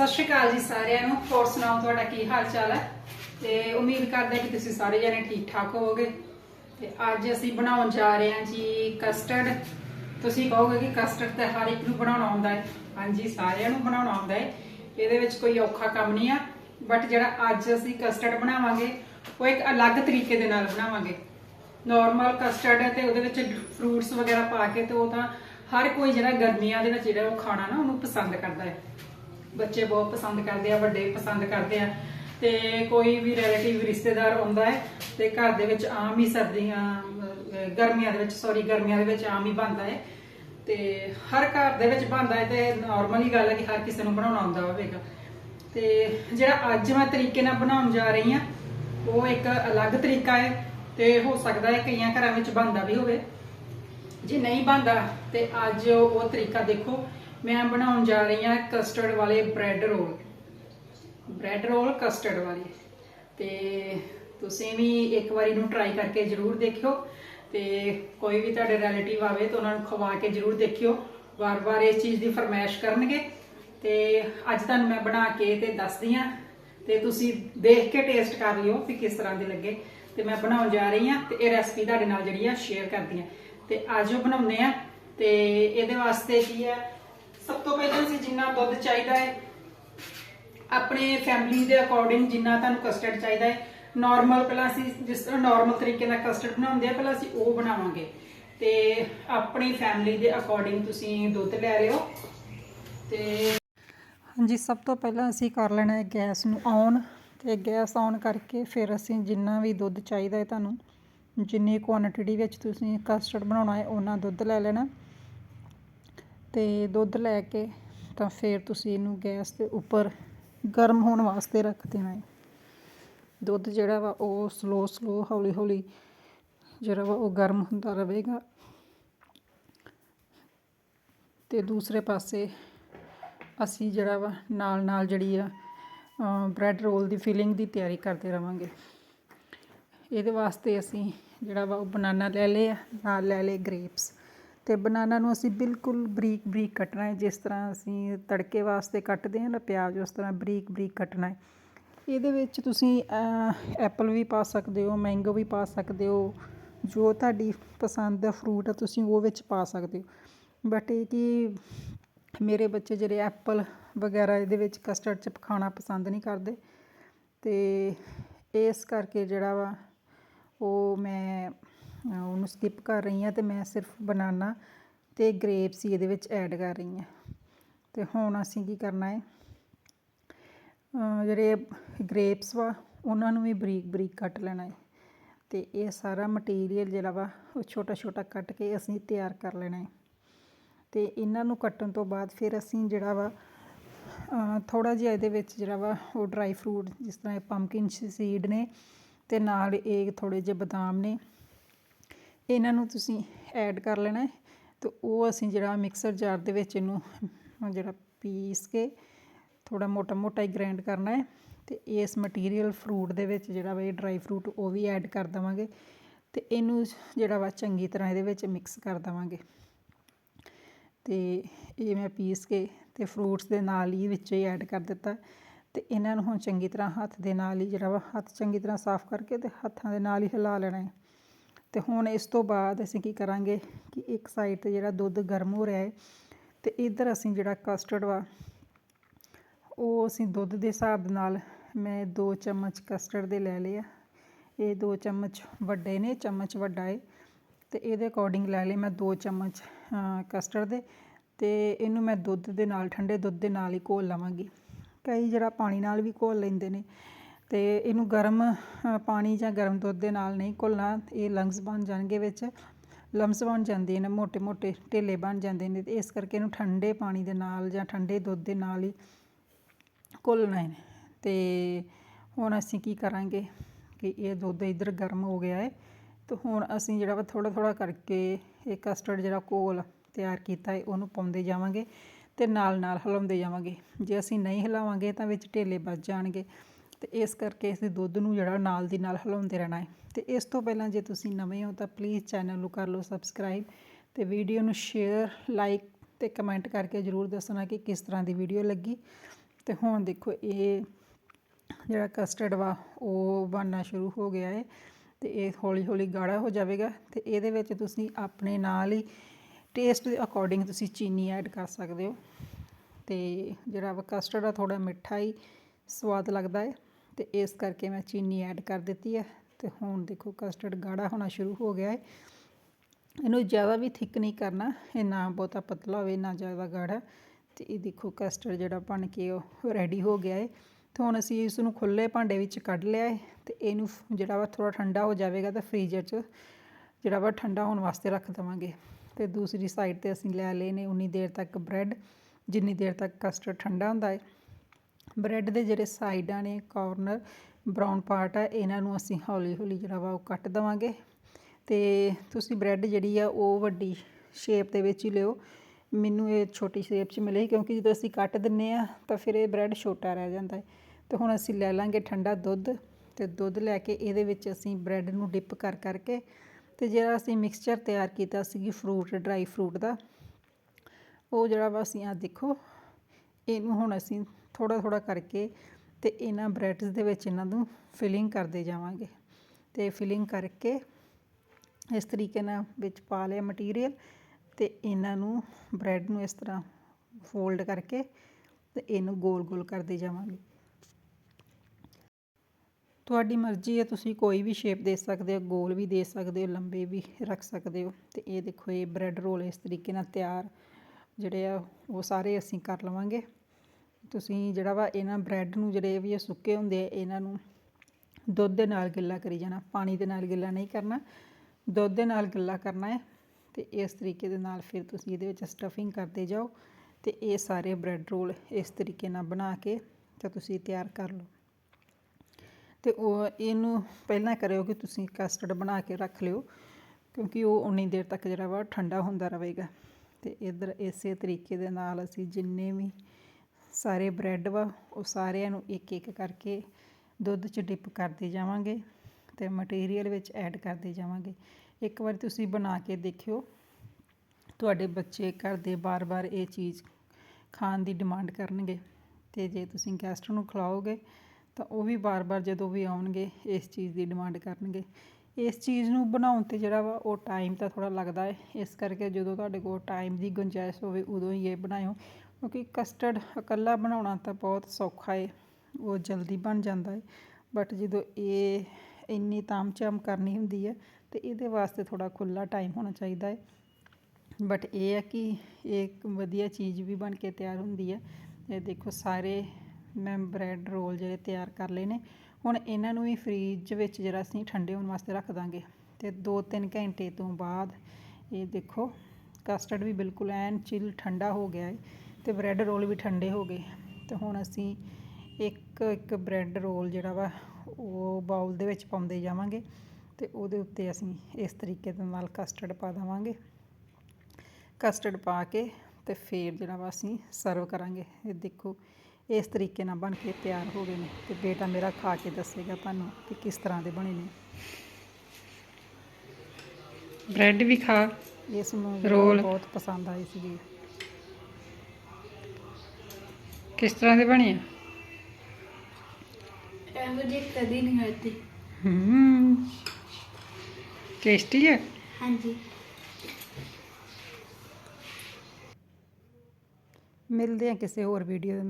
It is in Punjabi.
ਸਤਿ ਸ਼੍ਰੀ ਅਕਾਲ ਜੀ ਸਾਰਿਆਂ ਨੂੰ। ਹੋਰ ਸੁਣਾਓ, ਤੁਹਾਡਾ ਕੀ ਹਾਲ ਚਾਲ ਹੈ? ਤੇ ਉਮੀਦ ਕਰਦੇ ਕਿ ਤੁਸੀਂ ਸਾਰੇ ਜਣੇ ਠੀਕ ਠਾਕ ਹੋਵੋਗੇ। ਤੇ ਅੱਜ ਅਸੀਂ ਬਣਾਉਣ ਜਾ ਰਹੇ ਹਾਂ ਜੀ ਕਸਟਰਡ ਤੁਸੀਂ ਕਹੋਗੇ ਕਿ ਕਸਟਰਡ ਤਾਂ ਹਰ ਇੱਕ ਨੂੰ ਬਣਾਉਣਾ ਆਉਂਦਾ ਹੈ। ਹਾਂਜੀ, ਸਾਰਿਆਂ ਨੂੰ ਬਣਾਉਣਾ ਆਉਂਦਾ ਹੈ। ਇਹਦੇ ਵਿੱਚ ਕੋਈ ਔਖਾ ਕੰਮ ਨਹੀਂ ਆ। ਬਟ ਜਿਹੜਾ ਅੱਜ ਅਸੀਂ ਕਸਟਰਡ ਬਣਾਵਾਂਗੇ, ਉਹ ਇੱਕ ਅਲੱਗ ਤਰੀਕੇ ਦੇ ਨਾਲ ਬਣਾਵਾਂਗੇ। ਨਾਰਮਲ ਕਸਟਰਡ ਹੈ ਤੇ ਉਹਦੇ ਵਿੱਚ ਫਰੂਟਸ ਵਗੈਰਾ ਪਾ ਕੇ ਤੇ ਉਹ ਤਾਂ ਹਰ ਕੋਈ ਜਿਹੜਾ ਗਰਮੀਆਂ ਦੇ ਵਿੱਚ ਜਿਹੜਾ ਉਹ ਖਾਣਾ ਨਾ ਉਹਨੂੰ ਪਸੰਦ ਕਰਦਾ ਹੈ। ਬੱਚੇ ਬਹੁਤ ਪਸੰਦ ਕਰਦੇ ਆ, ਵੱਡੇ ਪਸੰਦ ਕਰਦੇ ਆ। ਤੇ ਕੋਈ ਵੀ ਰਿਲੇਟਿਵ ਰਿਸ਼ਤੇਦਾਰ ਆਉਂਦਾ ਹੈ ਤੇ ਘਰ ਦੇ ਵਿੱਚ ਆਮ ਹੀ ਸਰਦੀਆਂ ਗਰਮੀਆਂ ਦੇ ਵਿੱਚ ਸੌਰੀ ਗਰਮੀਆਂ ਦੇ ਵਿੱਚ ਆਮ ਹੀ ਬਣਦਾ ਹੈ। ਤੇ ਹਰ ਘਰ ਦੇ ਵਿੱਚ ਬਣਦਾ ਹੈ ਤੇ ਨਾਰਮਲ ਗੱਲ ਹੈ ਕਿ ਹਰ ਕਿਸੇ ਨੂੰ ਬਣਾਉਣਾ ਆਉਂਦਾ ਹੋਵੇਗਾ ਤੇ ਜਿਹੜਾ ਅੱਜ ਮੈਂ ਤਰੀਕੇ ਨਾਲ ਬਣਾਉਣ ਜਾ ਰਹੀ ਹਾਂ, ਉਹ ਇੱਕ ਅਲੱਗ ਤਰੀਕਾ ਹੈ ਤੇ ਹੋ ਸਕਦਾ ਹੈ ਕਈਆਂ ਘਰਾਂ ਵਿੱਚ ਬਣਦਾ ਵੀ ਹੋਵੇ। ਜੇ ਨਹੀਂ ਬਣਦਾ ਤੇ ਅੱਜ ਉਹ ਤਰੀਕਾ ਦੇਖੋ ਮੈਂ ਬਣਾਉਣ ਜਾ ਰਹੀ ਹਾਂ ਕਸਟਰਡ ਵਾਲੇ bread roll bread roll custard ਵਾਲੇ। ਤੇ ਤੁਸੀਂ ਵੀ ਇੱਕ ਵਾਰੀ ਨੂੰ ਟਰਾਈ ਕਰਕੇ ਜਰੂਰ ਦੇਖਿਓ। ਤੇ ਕੋਈ ਵੀ ਤੁਹਾਡੇ ਰਿਲੇਟਿਵ ਆਵੇ ਤਾਂ ਉਹਨਾਂ ਨੂੰ ਖਵਾ ਕੇ ਜਰੂਰ ਦੇਖਿਓ। ਵਾਰ-ਵਾਰ ਇਸ ਚੀਜ਼ ਦੀ ਫਰਮਾਇਸ਼ ਕਰਨਗੇ। ਤੇ ਅੱਜ ਤੁਹਾਨੂੰ ਮੈਂ ਬਣਾ ਕੇ ਤੇ ਦੱਸਦੀ ਆ ਤੇ ਤੁਸੀਂ ਦੇਖ ਕੇ ਟੇਸਟ ਕਰ ਲਿਓ ਕਿ ਕਿਸ ਤਰ੍ਹਾਂ ਦੇ ਲੱਗੇ। ਤੇ ਮੈਂ ਬਣਾਉਣ ਜਾ ਰਹੀ ਆ ਤੇ ਇਹ ਰੈਸਪੀ ਤੁਹਾਡੇ ਨਾਲ ਜਿਹੜੀ ਆ ਸ਼ੇਅਰ ਕਰਦੀ ਆ ਤੇ ਉਹ ਬਣਾਉਂਦੇ ਆ ਤੇ ਇਹਦੇ ਵਾਸਤੇ ਕੀ ਆ ਸਭ ਤੋਂ ਪਹਿਲਾਂ ਅਸੀਂ ਜਿੰਨਾ ਦੁੱਧ ਚਾਹੀਦਾ ਹੈ, ਆਪਣੇ ਫੈਮਿਲੀ ਦੇ ਅਕੋਰਡਿੰਗ ਜਿੰਨਾ ਤੁਹਾਨੂੰ ਕਸਟਰਡ ਚਾਹੀਦਾ ਹੈ ਨਾਰਮਲ ਪਹਿਲਾਂ ਅਸੀਂ ਜਿਸ ਤਰ੍ਹਾਂ ਨਾਰਮਲ ਤਰੀਕੇ ਨਾਲ ਕਸਟਰਡ ਬਣਾਉਂਦੇ ਆ ਪਹਿਲਾਂ ਅਸੀਂ ਉਹ ਬਣਾਵਾਂਗੇ। ਤੇ ਆਪਣੀ ਫੈਮਿਲੀ ਦੇ ਅਕੋਰਡਿੰਗ ਤੁਸੀਂ ਦੁੱਧ ਲੈ ਰਹੇ ਹੋ। ਤੇ ਹਾਂਜੀ, ਸਭ ਤੋਂ ਪਹਿਲਾਂ ਅਸੀਂ ਕਰ ਲੈਣਾ ਹੈ ਗੈਸ ਨੂੰ ਔਨ ਤੇ ਗੈਸ ਔਨ ਕਰਕੇ ਫਿਰ ਅਸੀਂ ਜਿੰਨਾ ਵੀ ਦੁੱਧ ਚਾਹੀਦਾ ਹੈ ਤੁਹਾਨੂੰ, ਜਿੰਨੀ ਕੁਆਂਟੀਟੀ ਵਿੱਚ ਤੁਸੀਂ ਕਸਟਰਡ ਬਣਾਉਣਾ ਹੈ ਉਹਨਾਂ ਦੁੱਧ ਲੈ ਲੈਣਾ। ਅਤੇ ਦੁੱਧ ਲੈ ਕੇ ਤਾਂ ਫਿਰ ਤੁਸੀਂ ਇਹਨੂੰ ਗੈਸ ਦੇ ਉੱਪਰ ਗਰਮ ਹੋਣ ਵਾਸਤੇ ਰੱਖ ਦੇਣਾ ਹੈ। ਦੁੱਧ ਜਿਹੜਾ ਵਾ ਉਹ ਸਲੋ ਸਲੋ ਹੌਲੀ ਹੌਲੀ ਜਿਹੜਾ ਵਾ ਉਹ ਗਰਮ ਹੁੰਦਾ ਰਹੇਗਾ। ਅਤੇ ਦੂਸਰੇ ਪਾਸੇ ਅਸੀਂ ਜਿਹੜਾ ਵਾ ਨਾਲ ਨਾਲ ਜਿਹੜੀ ਆ ਬ੍ਰੈਡ ਰੋਲ ਦੀ ਫਿਲਿੰਗ ਦੀ ਤਿਆਰੀ ਕਰਦੇ ਰਵਾਂਗੇ। ਇਹਦੇ ਵਾਸਤੇ ਅਸੀਂ ਜਿਹੜਾ ਵਾ ਉਹ ਬਨਾਨਾ ਲੈ ਲਿਆ ਨਾਲ ਲੈ ਲਏ ਗ੍ਰੇਪਸ ਅਤੇ ਬਨਾਨਾ ਨੂੰ ਅਸੀਂ ਬਿਲਕੁਲ ਬਰੀਕ ਬਰੀਕ ਕੱਟਣਾ ਹੈ, ਜਿਸ ਤਰ੍ਹਾਂ ਅਸੀਂ ਤੜਕੇ ਵਾਸਤੇ ਕੱਟਦੇ ਹਾਂ ਨਾ ਪਿਆਜ਼ ਉਸ ਤਰ੍ਹਾਂ ਬਰੀਕ ਬਰੀਕ ਕੱਟਣਾ ਹੈ। ਇਹਦੇ ਵਿੱਚ ਤੁਸੀਂ ਐਪਲ ਵੀ ਪਾ ਸਕਦੇ ਹੋ, ਮੈਂਗੋ ਵੀ ਪਾ ਸਕਦੇ ਹੋ, ਜੋ ਤੁਹਾਡੀ ਪਸੰਦ ਦਾ ਫਰੂਟ ਆ ਤੁਸੀਂ ਉਹ ਵਿੱਚ ਪਾ ਸਕਦੇ ਹੋ। ਬਟ ਇਹ ਕਿ ਮੇਰੇ ਬੱਚੇ ਜਿਹੜੇ ਐਪਲ ਵਗੈਰਾ ਇਹਦੇ ਵਿੱਚ ਕਸਟਰਡ ਚ ਖਾਣਾ ਪਸੰਦ ਨਹੀਂ ਕਰਦੇ ਅਤੇ ਇਸ ਕਰਕੇ ਜਿਹੜਾ ਵਾ ਉਹ ਮੈਂ ਉਹਨੂੰ ਸਕਿਪ ਕਰ ਰਹੀ ਹਾਂ ਅਤੇ ਮੈਂ ਸਿਰਫ ਬਨਾਨਾ ਅਤੇ ਗਰੇਪਸ ਹੀ ਇਹਦੇ ਵਿੱਚ ਐਡ ਕਰ ਰਹੀ ਹਾਂ। ਅਤੇ ਹੁਣ ਅਸੀਂ ਕੀ ਕਰਨਾ ਹੈ? ਜਿਹੜੇ ਗਰੇਪਸ ਵਾ, ਉਹਨਾਂ ਨੂੰ ਵੀ ਬਰੀਕ ਬਰੀਕ ਕੱਟ ਲੈਣਾ ਹੈ। ਅਤੇ ਇਹ ਸਾਰਾ ਮਟੀਰੀਅਲ ਜਿਹੜਾ ਵਾ, ਉਹ ਛੋਟਾ ਛੋਟਾ ਕੱਟ ਕੇ ਅਸੀਂ ਤਿਆਰ ਕਰ ਲੈਣਾ ਹੈ। ਅਤੇ ਇਹਨਾਂ ਨੂੰ ਕੱਟਣ ਤੋਂ ਬਾਅਦ ਫਿਰ ਅਸੀਂ ਜਿਹੜਾ ਵਾ ਥੋੜ੍ਹਾ ਜਿਹਾ ਇਹਦੇ ਵਿੱਚ ਜਿਹੜਾ ਵਾ, ਉਹ ਡਰਾਈ ਫਰੂਟ ਜਿਸ ਤਰ੍ਹਾਂ ਇਹ ਪੰਪਕਿਨ ਸੀਡ ਨੇ ਅਤੇ ਨਾਲ ਇਹ ਥੋੜ੍ਹੇ ਜਿਹੇ ਬਦਾਮ ਨੇ ਇਹਨਾਂ ਨੂੰ ਤੁਸੀਂ ਐਡ ਕਰ ਲੈਣਾ ਹੈ। ਤੇ ਉਹ ਅਸੀਂ ਜਿਹੜਾ ਮਿਕਸਰ ਜਾਰ ਦੇ ਵਿੱਚ ਇਹਨੂੰ ਜਿਹੜਾ ਪੀਸ ਕੇ ਥੋੜ੍ਹਾ ਮੋਟਾ ਮੋਟਾ ਹੀ ਗ੍ਰਾਈਂਡ ਕਰਨਾ ਹੈ। ਅਤੇ ਇਸ ਮਟੀਰੀਅਲ ਫਰੂਟ ਦੇ ਵਿੱਚ ਜਿਹੜਾ ਵਾ ਇਹ ਡਰਾਈ ਫਰੂਟ ਉਹ ਵੀ ਐਡ ਕਰ ਦੇਵਾਂਗੇ। ਅਤੇ ਇਹਨੂੰ ਜਿਹੜਾ ਵਾ ਚੰਗੀ ਤਰ੍ਹਾਂ ਇਹਦੇ ਵਿੱਚ ਮਿਕਸ ਕਰ ਦੇਵਾਂਗੇ। ਤੇ ਇਹ ਮੈਂ ਪੀਸ ਕੇ ਤੇ ਫਰੂਟਸ ਦੇ ਨਾਲ ਹੀ ਵਿੱਚ ਹੀ ਐਡ ਕਰ ਦਿੱਤਾ। ਤੇ ਇਹਨਾਂ ਨੂੰ ਹੁਣ ਚੰਗੀ ਤਰ੍ਹਾਂ ਹੱਥ ਦੇ ਨਾਲ ਹੀ ਜਿਹੜਾ ਵਾ, ਹੱਥ ਚੰਗੀ ਤਰ੍ਹਾਂ ਸਾਫ਼ ਕਰਕੇ ਤੇ ਹੱਥਾਂ ਦੇ ਨਾਲ ਹੀ ਹਿਲਾ ਲੈਣਾ ਹੈ। ਅਤੇ ਹੁਣ ਇਸ ਤੋਂ ਬਾਅਦ ਅਸੀਂ ਕੀ ਕਰਾਂਗੇ ਕਿ ਇੱਕ ਸਾਈਡ ਤੇ ਜਿਹੜਾ ਦੁੱਧ ਗਰਮ ਹੋ ਰਿਹਾ ਹੈ ਅਤੇ ਇੱਧਰ ਅਸੀਂ ਜਿਹੜਾ ਕਸਟਰਡ ਵਾ, ਉਹ ਅਸੀਂ ਦੁੱਧ ਦੇ ਹਿਸਾਬ ਨਾਲ ਮੈਂ 2 ਚਮਚ ਕਸਟਰਡ ਦੇ ਲੈ ਲਏ ਆ। ਇਹ 2 ਚਮਚ ਵੱਡੇ ਨੇ, ਚਮਚ ਵੱਡਾ ਹੈ ਅਤੇ ਇਹਦੇ ਅਕੋਰਡਿੰਗ ਲੈ ਲਏ ਮੈਂ 2 ਚਮਚ ਕਸਟਰਡ ਦੇ। ਅਤੇ ਇਹਨੂੰ ਮੈਂ ਦੁੱਧ ਦੇ ਨਾਲ, ਠੰਡੇ ਦੁੱਧ ਦੇ ਨਾਲ ਹੀ ਘੋਲ ਲਵਾਂਗੀ। ਕਈ ਜਿਹੜਾ ਪਾਣੀ ਨਾਲ ਵੀ ਘੋਲ ਲੈਂਦੇ ਨੇ। ਅਤੇ ਇਹਨੂੰ ਗਰਮ ਪਾਣੀ ਜਾਂ ਗਰਮ ਦੁੱਧ ਦੇ ਨਾਲ ਨਹੀਂ ਘੋਲਣਾ, ਇਹ ਲੰਗਸ ਬਣ ਜਾਣਗੇ ਵਿੱਚ। ਲੰਮਸ ਬਣ ਜਾਂਦੇ ਨੇ ਮੋਟੇ ਮੋਟੇ ਢੇਲੇ ਬਣ ਜਾਂਦੇ ਨੇ ਅਤੇ ਇਸ ਕਰਕੇ ਇਹਨੂੰ ਠੰਡੇ ਪਾਣੀ ਦੇ ਨਾਲ ਜਾਂ ਠੰਡੇ ਦੁੱਧ ਦੇ ਨਾਲ ਹੀ ਘੋਲਣਾ ਹੈ। ਅਤੇ ਹੁਣ ਅਸੀਂ ਕੀ ਕਰਾਂਗੇ ਕਿ ਇਹ ਦੁੱਧ ਇੱਧਰ ਗਰਮ ਹੋ ਗਿਆ ਹੈ। ਤਾਂ ਹੁਣ ਅਸੀਂ ਜਿਹੜਾ ਵਾ ਥੋੜ੍ਹਾ ਥੋੜ੍ਹਾ ਕਰਕੇ ਇਹ ਕਸਟਰਡ ਜਿਹੜਾ ਘੋਲ ਤਿਆਰ ਕੀਤਾ ਹੈ, ਉਹਨੂੰ ਪਾਉਂਦੇ ਜਾਵਾਂਗੇ ਅਤੇ ਨਾਲ ਨਾਲ ਹਿਲਾਉਂਦੇ ਜਾਵਾਂਗੇ। ਜੇ ਅਸੀਂ ਨਹੀਂ ਹਿਲਾਵਾਂਗੇ ਤਾਂ ਵਿੱਚ ਢੇਲੇ ਵੱਜ ਜਾਣਗੇ। ਤੇ ਇਸ ਕਰਕੇ ਅਸੀਂ ਦੁੱਧ ਨੂੰ ਜਿਹੜਾ ਨਾਲ ਦੀ ਨਾਲ ਹਿਲਾਉਂਦੇ ਰਹਿਣਾ ਹੈ। ਤੇ ਇਸ ਤੋਂ ਪਹਿਲਾਂ ਜੇ ਤੁਸੀਂ ਨਵੇਂ ਹੋ ਤਾਂ ਪਲੀਜ਼ ਚੈਨਲ ਨੂੰ ਕਰ ਲਓ ਸਬਸਕ੍ਰਾਈਬ ਤੇ ਵੀਡੀਓ ਨੂੰ ਸ਼ੇਅਰ ਲਾਈਕ ਤੇ ਕਮੈਂਟ ਕਰਕੇ ਜਰੂਰ ਦੱਸਣਾ ਕਿ ਕਿਸ ਤਰ੍ਹਾਂ ਦੀ ਵੀਡੀਓ ਲੱਗੀ। ਤੇ ਹੁਣ ਦੇਖੋ ਇਹ ਜਿਹੜਾ ਕਸਟਰਡ ਵਾ, ਉਹ ਬਣਨਾ ਸ਼ੁਰੂ ਹੋ ਗਿਆ ਹੈ ਤੇ ਇਹ ਹੌਲੀ ਹੌਲੀ ਗਾੜਾ ਹੋ ਜਾਵੇਗਾ ਤੇ ਇਹਦੇ ਵਿੱਚ ਤੁਸੀਂ ਆਪਣੇ ਨਾਲ ਹੀ ਟੇਸਟ ਦੇ ਅਕੋਰਡਿੰਗ ਤੁਸੀਂ ਚੀਨੀ ਐਡ ਕਰ ਸਕਦੇ ਹੋ। ਤੇ ਜਿਹੜਾ ਵਾ ਕਸਟਰਡ ਆ ਥੋੜਾ ਮਿੱਠਾ ਹੀ ਸਵਾਦ ਲੱਗਦਾ ਹੈ। ਅਤੇ ਇਸ ਕਰਕੇ ਮੈਂ ਚੀਨੀ ਐਡ ਕਰ ਦਿੱਤੀ ਹੈ ਅਤੇ ਹੁਣ ਦੇਖੋ ਕਸਟਰਡ ਗਾੜਾ ਹੋਣਾ ਸ਼ੁਰੂ ਹੋ ਗਿਆ ਹੈ। ਇਹਨੂੰ ਜ਼ਿਆਦਾ ਵੀ ਥਿੱਕ ਨਹੀਂ ਕਰਨਾ, ਇਹ ਨਾ ਬਹੁਤਾ ਪਤਲਾ ਹੋਵੇ, ਨਾ ਜ਼ਿਆਦਾ ਗਾੜਾ। ਤੇ ਇਹ ਦੇਖੋ ਕਸਟਰਡ ਜਿਹੜਾ ਬਣ ਕੇ ਉਹ ਰੈਡੀ ਹੋ ਗਿਆ ਹੈ। ਤੇ ਹੁਣ ਅਸੀਂ ਇਸ ਨੂੰ ਖੁੱਲੇ ਭਾਂਡੇ ਵਿੱਚ ਕੱਢ ਲਿਆ ਹੈ ਤੇ ਇਹਨੂੰ ਜਿਹੜਾ ਵਾ ਥੋੜਾ ਠੰਡਾ ਹੋ ਜਾਵੇਗਾ ਤਾਂ ਫ੍ਰੀਜ਼ਰ 'ਚ ਜਿਹੜਾ ਵਾ ਠੰਡਾ ਹੋਣ ਵਾਸਤੇ ਰੱਖ ਦੇਵਾਂਗੇ। ਤੇ ਦੂਸਰੀ ਸਾਈਡ ਤੇ ਅਸੀਂ ਲੈ ਲਏ ਨੇ ਉਨੀ ਦੇਰ ਤੱਕ ਬ੍ਰੈਡ ਜਿੰਨੀ ਦੇਰ ਤੱਕ ਕਸਟਰਡ ਠੰਡਾ ਹੁੰਦਾ ਹੈ। ਬ੍ਰੈਡ ਦੇ ਜਿਹੜੇ ਸਾਈਡਾਂ ਨੇ ਕੋਰਨਰ ਬਰਾਊਨ ਪਾਰਟ ਆ, ਇਹਨਾਂ ਨੂੰ ਅਸੀਂ ਹੌਲੀ ਹੌਲੀ ਜਿਹੜਾ ਵਾ ਉਹ ਕੱਟ ਦੇਵਾਂਗੇ। ਅਤੇ ਤੁਸੀਂ ਬ੍ਰੈਡ ਜਿਹੜੀ ਆ, ਉਹ ਵੱਡੀ ਸ਼ੇਪ ਦੇ ਵਿੱਚ ਹੀ ਲਿਓ। ਮੈਨੂੰ ਇਹ ਛੋਟੀ ਸ਼ੇਪ 'ਚ ਮਿਲੇ ਕਿਉਂਕਿ ਜਦੋਂ ਅਸੀਂ ਕੱਟ ਦਿੰਨੇ ਆ, ਤਾਂ ਫਿਰ ਇਹ ਬ੍ਰੈਡ ਛੋਟਾ ਰਹਿ ਜਾਂਦਾ ਹੈ। ਤੇ ਹੁਣ ਅਸੀਂ ਲੈ ਲਾਂਗੇ ਠੰਡਾ ਦੁੱਧ, ਤੇ ਦੁੱਧ ਲੈ ਕੇ ਇਹਦੇ ਵਿੱਚ ਅਸੀਂ ਬ੍ਰੈਡ ਨੂੰ ਡਿਪ ਕਰ ਕਰਕੇ, ਤੇ ਜਿਹੜਾ ਅਸੀਂ ਮਿਕਸਚਰ ਤਿਆਰ ਕੀਤਾ ਸੀ ਫਰੂਟ ਡਰਾਈ ਫਰੂਟ ਦਾ, ਉਹ ਜਿਹੜਾ ਵਾ ਅਸੀਂ ਆ ਦੇਖੋ, ਇਹਨੂੰ ਹੁਣ ਅਸੀਂ ਥੋੜ੍ਹਾ ਥੋੜ੍ਹਾ ਕਰਕੇ ਅਤੇ ਇਹਨਾਂ ਬ੍ਰੈਡਸ ਦੇ ਵਿੱਚ ਇਹਨਾਂ ਨੂੰ ਫਿਲਿੰਗ ਕਰਦੇ ਜਾਵਾਂਗੇ। ਅਤੇ ਫਿਲਿੰਗ ਕਰਕੇ ਇਸ ਤਰੀਕੇ ਨਾਲ ਵਿੱਚ ਪਾ ਲਿਆ ਮਟੀਰੀਅਲ ਅਤੇ ਇਹਨਾਂ ਨੂੰ ਬ੍ਰੈਡ ਨੂੰ ਇਸ ਤਰ੍ਹਾਂ ਫੋਲਡ ਕਰਕੇ ਅਤੇ ਇਹਨੂੰ ਗੋਲ ਗੋਲ ਕਰਦੇ ਜਾਵਾਂਗੇ। ਤੁਹਾਡੀ ਮਰਜ਼ੀ ਹੈ, ਤੁਸੀਂ ਕੋਈ ਵੀ ਸ਼ੇਪ ਦੇ ਸਕਦੇ ਹੋ, ਗੋਲ ਵੀ ਦੇ ਸਕਦੇ ਹੋ, ਲੰਬੇ ਵੀ ਰੱਖ ਸਕਦੇ ਹੋ। ਤੇ ਇਹ ਦੇਖੋ, ਇਹ ਬ੍ਰੈਡ ਰੋਲ ਇਸ ਤਰੀਕੇ ਨਾਲ ਤਿਆਰ ਜਿਹੜੇ ਆ, ਉਹ ਸਾਰੇ ਅਸੀਂ ਕਰ ਲਵਾਂਗੇ। ਤੁਸੀਂ ਜਿਹੜਾ ਵਾ ਇਹਨਾਂ ਬ੍ਰੈਡ ਨੂੰ ਜਿਹੜੇ ਵੀ ਇਹ ਸੁੱਕੇ ਹੁੰਦੇ ਆ, ਇਹਨਾਂ ਨੂੰ ਦੁੱਧ ਦੇ ਨਾਲ ਗਿੱਲਾ ਕਰੀ ਜਾਣਾ, ਪਾਣੀ ਦੇ ਨਾਲ ਗਿੱਲਾ ਨਹੀਂ ਕਰਨਾ, ਦੁੱਧ ਦੇ ਨਾਲ ਗਿੱਲਾ ਕਰਨਾ ਹੈ ਤੇ ਇਸ ਤਰੀਕੇ ਦੇ ਨਾਲ ਫਿਰ ਤੁਸੀਂ ਇਹਦੇ ਵਿੱਚ ਸਟਫਿੰਗ ਕਰਦੇ ਜਾਓ ਤੇ ਇਹ ਸਾਰੇ ਬ੍ਰੈਡ ਰੋਲ ਇਸ ਤਰੀਕੇ ਨਾਲ ਬਣਾ ਕੇ ਤਾਂ ਤੁਸੀਂ ਤਿਆਰ ਕਰ ਲਓ। ਤੇ ਉਹ ਇਹਨੂੰ ਪਹਿਲਾਂ ਕਰਿਓ ਕਿ ਤੁਸੀਂ ਕਸਟਰਡ ਬਣਾ ਕੇ ਰੱਖ ਲਿਓ, ਕਿਉਂਕਿ ਉਹ ਉਨੀ ਦੇਰ ਤੱਕ ਜਿਹੜਾ ਵਾ ਠੰਡਾ ਹੁੰਦਾ ਰਹੇਗਾ। ਤੇ ਇਧਰ ਇਸੇ ਤਰੀਕੇ ਦੇ ਨਾਲ ਅਸੀਂ ਜਿੰਨੇ ਵੀ ਸਾਰੇ ਬ੍ਰੈਡ ਵਾ, ਉਹ ਸਾਰਿਆਂ ਨੂੰ ਇੱਕ ਇੱਕ ਕਰਕੇ ਦੁੱਧ 'ਚ ਡਿਪ ਕਰਦੇ ਜਾਵਾਂਗੇ ਅਤੇ ਮਟੀਰੀਅਲ ਵਿੱਚ ਐਡ ਕਰਦੇ ਜਾਵਾਂਗੇ। ਇੱਕ ਵਾਰ ਤੁਸੀਂ ਬਣਾ ਕੇ ਦੇਖਿਓ, ਤੁਹਾਡੇ ਬੱਚੇ ਘਰ ਦੇ ਬਾਰ-ਬਾਰ ਇਹ ਚੀਜ਼ ਖਾਣ ਦੀ ਡਿਮਾਂਡ ਕਰਨਗੇ ਅਤੇ ਜੇ ਤੁਸੀਂ ਗੈਸਟ ਨੂੰ ਖਿਲਾਓਗੇ ਤਾਂ ਉਹ ਵੀ ਬਾਰ-ਬਾਰ ਜਦੋਂ ਵੀ ਆਉਣਗੇ, ਇਸ ਚੀਜ਼ ਦੀ ਡਿਮਾਂਡ ਕਰਨਗੇ। ਇਸ ਚੀਜ਼ ਨੂੰ ਬਣਾਉਣ ਤੇ ਜਿਹੜਾ ਵਾ ਉਹ ਟਾਈਮ ਤਾਂ ਥੋੜ੍ਹਾ ਲੱਗਦਾ ਹੈ ਇਸ ਕਰਕੇ ਜਦੋਂ ਤੁਹਾਡੇ ਕੋਲ ਟਾਈਮ ਦੀ ਗੁੰਜਾਇਸ਼ ਹੋਵੇ ਉਦੋਂ ਹੀ ਇਹ ਬਣਾਇਓ। ਕਿਉਂਕਿ ਕਸਟਰਡ ਇਕੱਲਾ ਬਣਾਉਣਾ ਤਾਂ ਬਹੁਤ ਸੌਖਾ ਹੈ ਉਹ ਜਲਦੀ ਬਣ ਜਾਂਦਾ ਹੈ ਬਟ ਜਦੋਂ ਇਹ ਇੰਨੀ ਤਾਮ ਝਾਮ ਕਰਨੀ ਹੁੰਦੀ ਹੈ ਤੇ ਇਹਦੇ ਵਾਸਤੇ ਥੋੜ੍ਹਾ ਖੁੱਲ੍ਹਾ ਟਾਈਮ ਹੋਣਾ ਚਾਹੀਦਾ ਹੈ ਬਟ ਇਹ ਹੈ ਕਿ ਇਹ ਇੱਕ ਵਧੀਆ ਚੀਜ਼ ਵੀ ਬਣ ਕੇ ਤਿਆਰ ਹੁੰਦੀ ਹੈ ਇਹ ਦੇਖੋ ਸਾਰੇ ਮੈਂ ਬ੍ਰੈਡ ਰੋਲ ਜਿਹੜੇ ਤਿਆਰ ਕਰ ਲਏ ਨੇ, ਹੁਣ ਇਹਨਾਂ ਨੂੰ ਵੀ ਫ੍ਰੀਜ ਵਿੱਚ ਜਿਹੜਾ ਅਸੀਂ ਠੰਡੇ ਹੋਣ ਵਾਸਤੇ ਰੱਖ ਦਾਂਗੇ। ਅਤੇ ਦੋ ਤਿੰਨ ਘੰਟੇ ਤੋਂ ਬਾਅਦ ਇਹ ਦੇਖੋ ਕਸਟਰਡ ਵੀ ਬਿਲਕੁਲ ਐਨ ਚਿਲ ਠੰਡਾ ਹੋ ਗਿਆ ਹੈ ਤੇ ਬ੍ਰੈਡ ਰੋਲ ਵੀ ਠੰਡੇ ਹੋ ਗਏ। ਤੇ ਹੁਣ ਅਸੀਂ ਇੱਕ ਇੱਕ ਬ੍ਰੈਡ ਰੋਲ ਜਿਹੜਾ ਵਾ ਉਹ ਬਾਉਲ ਦੇ ਵਿੱਚ ਪਾਉਂਦੇ ਜਾਵਾਂਗੇ ਤੇ ਉਹਦੇ ਉੱਤੇ ਅਸੀਂ ਇਸ ਤਰੀਕੇ ਦੇ ਨਾਲ ਕਸਟਰਡ ਪਾ ਦੇਵਾਂਗੇ। ਕਸਟਰਡ ਪਾ ਕੇ ਤੇ ਫਿਰ ਜਿਹੜਾ ਵਾ ਅਸੀਂ ਸਰਵ ਕਰਾਂਗੇ। ਇਹ ਦੇਖੋ ਇਸ ਤਰੀਕੇ ਨਾਲ ਬਣ ਕੇ ਤਿਆਰ ਹੋ ਗਏ ਨੇ ਤੇ ਬੇਟਾ ਮੇਰਾ ਖਾ ਕੇ ਦੱਸੇਗਾ ਤੁਹਾਨੂੰ ਕਿ ਕਿਸ ਤਰ੍ਹਾਂ ਦੇ ਬਣੇ ਨੇ। ਬ੍ਰੈਡ ਵੀ ਖਾ। ਇਸ ਨੂੰ ਰੋਲ। ਬਹੁਤ ਪਸੰਦ ਆਈ ਸੀਗੀ। ਕਿਸ ਤਰ੍ਹਾਂ ਦੇ ਬਣੇ ਆ? ਇਹੋ ਜਿਹੀ ਕਦੀ ਨਹੀਂ ਖਾਧੀ ਹੂੰ। ਟੇਸਟੀ ਹੈ ਹਾਂਜੀ। ਮਿਲਦੇ ਆ ਕਿਸੇ ਹੋਰ ਵੀਡੀਓ ਦੇ ਨਾਲ।